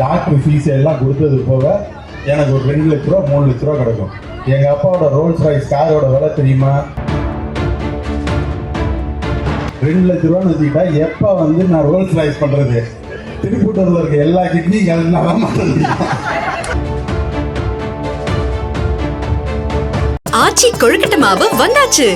Doctor fees எல்லாம் கொடுத்தது போக எனக்கு ஒரு ரெண்டு லட்ச ரூபா மூணு லட்ச ரூபா கிடைக்கும். எங்க அப்பாவோட ரோல்ஸ் ராய்ஸ் காரோட விலை தெரியுமா? ரெண்டு லட்ச ரூபான்னு வச்சுக்கிட்டா எப்ப வந்து நான் ரோல்ஸ் ராய்ஸ் பண்றது? திருப்பூட்டூர்ல இருக்க எல்லா கிட்னியும் மாட்டேன் ஆச்சி கொழுக்கட்டை மாவு வந்தாச்சு.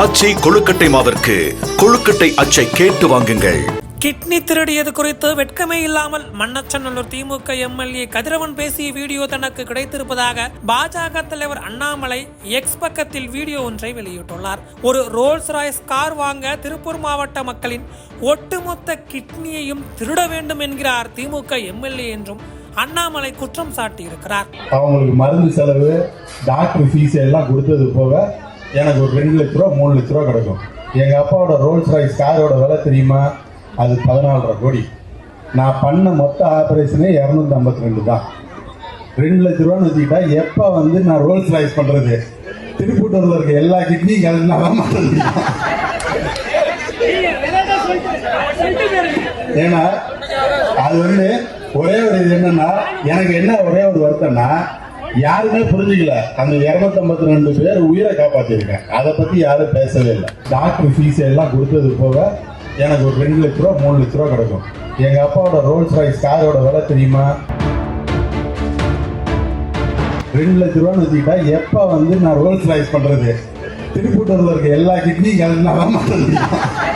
ஆச்சி கொழுக்கட்டை மாவிற்கு கொழுக்கட்டை அச்சை கேட்டு வாங்குங்கள். கிட்னி திருடியது குறித்து வெட்கமே இல்லாமல் மன்னச்சநல்லூர் திமுக எம்எல்ஏ கதிரவன் பேசிய வீடியோ தனக்கு கிடைத்திருப்பதாக பாஜக தலைவர் அண்ணாமலை எக்ஸ் பக்கத்தில் வீடியோ ஒன்றை வெளியிட்டுள்ளார். ஒரு ரோல்ஸ் ராய்ஸ் கார் வாங்க திருப்பூர் மாவட்ட மக்களின் ஒட்டுமொத்த கிட்னியையும் திருட வேண்டும் என்கிறார் திமுக எம்எல்ஏ என்றும் அண்ணாமலை குற்றம் சாட்டியிருக்கிறார். அவங்களுக்கு மருந்து செலவு டாக்டர் ஃபீஸ் எல்லாம் கொடுத்தது போக எனக்கு ஒரு ரெண்டு லட்ச ரூபா மூணு லட்ச ரூபா கிடைக்கும். எங்க அப்பாவோட ரோல்ஸ் ராய்ஸ் காரோட விலை தெரியுமா? அது பதினாலரை கோடி. நான் பண்ண மொத்த ஆப்ரேஷனே இரநூத்தி ஐம்பத்தி ரெண்டு தான் ரெண்டு லட்ச ரூபான்னு வச்சுக்கிட்டா எப்போ வந்து நான் ரோல்ஸ் ரைஸ் பண்ணுறது திருப்பூட்டூரில் இருக்க எல்லா கிட்னியும் கலந்து வர மாட்டேன் ஏன்னா அது வந்து ஒரே ஒரு இது என்னன்னா எனக்கு என்ன ஒரே ஒரு வருத்தம்னா யாருமே புரிஞ்சுக்கல. அந்த இருநூத்தம்பத்தி ரெண்டு பேர் உயிரை காப்பாற்றிருக்கேன் அதை பத்தி யாரும் பேசவே இல்லை. டாக்டர் ஃபீஸ் எல்லாம் கொடுத்தது போக எனக்கு ஒரு ரெண்டு லட்ச ரூபா மூணு லட்ச ரூபா கிடைக்கும். எங்க அப்பாவோட ரோல்ஸ் ராய்ஸ் காரோட விலை தெரியுமா? ரெண்டு லட்ச ரூபான்னு வச்சுக்கிட்டா எப்ப வந்து நான் ரோல்ஸ் ராய்ஸ் பண்றது? திருப்பூட்டூரில் இருக்க எல்லா கிட்னியும் கலந்து வர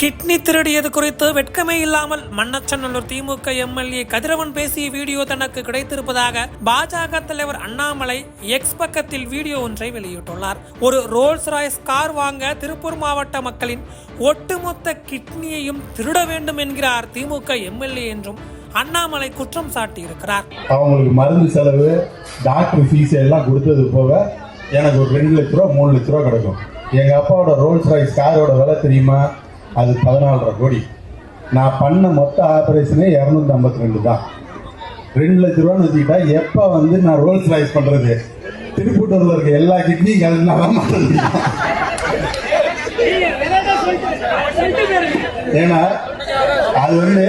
கிட்னி திருடியது குறித்து வெட்கமே இல்லாமல் மன்னச்சநல்லூர் திமுக எம்எல்ஏ கதிரவன் பேசிய வீடியோ தனக்கு கிடைத்திருப்பதாக பாஜக தலைவர் அண்ணாமலை எக்ஸ் பக்கத்தில் வீடியோ ஒன்றை வெளியிட்டுள்ளார். ஒரு ரோல்ஸ் ராய்ஸ் கார் வாங்க திருப்பூர் மாவட்ட மக்களின் ஒட்டுமொத்த கிட்னியையும் திருட வேண்டும் என்கிறார் திமுக எம்எல்ஏ என்றும் அண்ணாமலை குற்றம் சாட்டியிருக்கிறார். அவங்களுக்கு மருந்து செலவு டாக்டர் ஃபீஸ் எல்லாம் கொடுத்தது போக எனக்கு ஒரு ரெண்டு லட்ச ரூபா மூணு லட்ச ரூபா கிடைக்கும். எங்க அப்பாவோட ரோல்ஸ் ராய்ஸ் காரோட விலை தெரியுமா? அது பதினாலரை கோடி. நான் பண்ண மொத்த ஆபரேஷனே இரநூத்தி ஐம்பத்தி ரெண்டு தான். ரெண்டு லட்ச ரூபான்னு வச்சுக்கிட்டா எப்போ வந்து நான் ரோல்ஸ் ரைஸ் பண்ணுறது திருப்பூட்டூரில் இருக்க எல்லா கிட்னியும் கலந்து ஏன்னா அது வந்து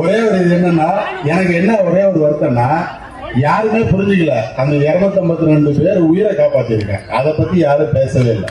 ஒரே ஒரு இது என்னன்னா எனக்கு என்ன ஒரே ஒரு வருத்தம்னா யாருமே புரிஞ்சுக்கல. அந்த இருநூத்தம்பத்தி ரெண்டு பேர் உயிரை காப்பாற்றிருக்கேன் அதை பத்தி யாரும் பேசவே இல்லை.